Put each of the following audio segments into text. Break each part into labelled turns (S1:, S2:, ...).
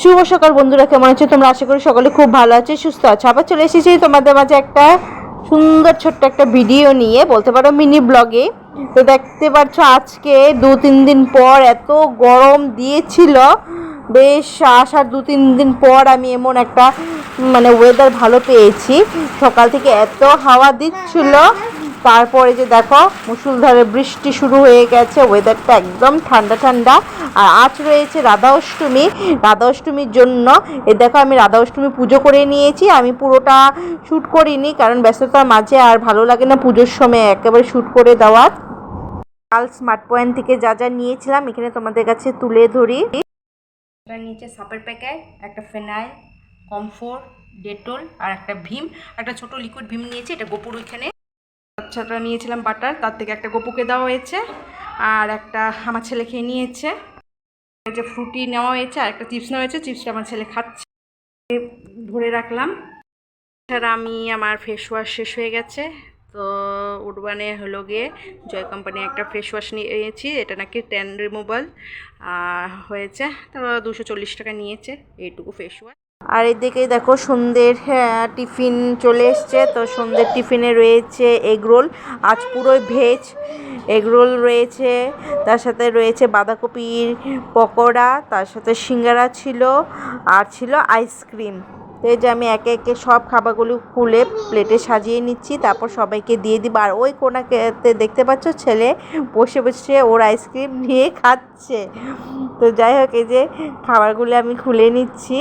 S1: শুভ সকাল বন্ধুরা, কেমন আছো? তোমরা আশা করি সকলে খুব ভালো আছো, সুস্থ আছো। আবার চলে এসেছি তোমাদের মাঝে একটা সুন্দর ছোট্ট একটা ভিডিও নিয়ে, বলতে পারো মিনি ব্লগে তো দেখতে পাচ্ছ আজকে দু, তিন দিন পর এত গরম দিয়েছিল। বেশ আসার দু, তিন দিন পর আমি এমন একটা মানে ওয়েদার ভালো পেয়েছি। সকাল থেকে এত হাওয়া দিচ্ছিল। তারপরে যে দেখো মুসুলধারে বৃষ্টি শুরু হয়ে গেছে ওয়েদারটা একদম ঠান্ডা ঠান্ডা। আর আজ রয়েছে রাধা অষ্টমী রাধা অষ্টমীর জন্য, এ দেখো আমি রাধা অষ্টমী পুজো করে নিয়েছি, আমি পুরোটা শ্যুট করিনি কারণ ব্যস্ততার মাঝে আর ভালো লাগে না পুজোর সময় একেবারে শ্যুট করে দেওয়ার। কাল স্মার্ট পয়েন্ট থেকে যা যা নিয়েছিলাম, এখানে তোমাদের কাছে তুলে ধরি। নিচে সাপের প্যাকেট, একটা ফেনাইল, কমফোর্ট, ডেটল আর একটা ভীম। একটা ছোট লিকুইড ভীম নিয়েছি, এটা গোপুর ওইখানে। বাচ্চাটা নিয়েছিলাম বাটার, তার থেকে একটা গপুকে দেওয়া হয়েছে আর একটা আমার ছেলে খেয়ে নিয়েছে যে ফ্রুটি নেওয়া হয়েছে আর একটা চিপস নেওয়া হয়েছে, চিপসটা আমার ছেলে খাচ্ছে। ধরে রাখলাম। এছাড়া আমি, আমার ফেস ওয়াশ শেষ হয়ে গেছে। তো উডবানে হলো গিয়ে জয় কোম্পানি একটা ফেস ওয়াশ নিয়েছি, এটা নাকি ট্যান রিমুভাল হয়েছে। তো দুশো চল্লিশ টাকা নিয়েছে, এইটুকু ফেস ওয়াশ আর এদিকে দেখো সন্ধ্যের হ্যাঁ, টিফিন চলে এসছে। তো সন্ধ্যের টিফিনে রয়েছে এগ রোল আজ পুরোই ভেজ। এগ রোল রয়েছে তার সাথে রয়েছে বাঁধাকপির পকোড়া তার সাথে সিঙ্গারা ছিল আর ছিল আইসক্রিম। তো এই যে আমি একে একে সব খাবারগুলো খুলে প্লেটে সাজিয়ে নিচ্ছি তারপর সবাইকে দিয়ে দিব। আর ওই কোনাকে দেখতে পাচ্ছ ছেলে বসে বসে ওর আইসক্রিম নিয়ে খাচ্ছে। তো যাই হোক এই যে খাবারগুলো আমি খুলে নিচ্ছি।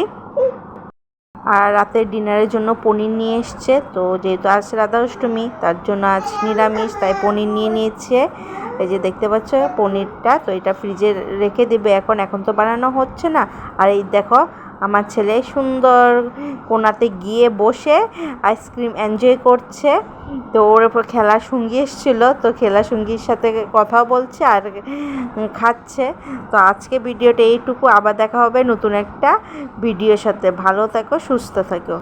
S1: আর রাতের ডিনারের জন্য পনির নিয়ে এসছে। তো যেহেতু আজ রাধা অষ্টমী, তার জন্য আজ নিরামিষ, তাই পনির নিয়ে নিয়েছে। এই যে দেখতে পাচ্ছ পনিরটা, তো এটা ফ্রিজে রেখে দেবে এখন। এখন তো বানানো হচ্ছে না। আর এই দেখো আমার ছেলে সুন্দর কোনাতে গিয়ে বসে আইসক্রিম এনজয় করছে। তো ওর ওপর খেলা সঙ্গী এসেছিল, তো খেলা সঙ্গীর সাথে কথাও বলছে আর খাচ্ছে। তো আজকে ভিডিওটা এইটুকু, আবার দেখা হবে নতুন একটা ভিডিওর সাথে। ভালো থাকো, সুস্থ থাকো।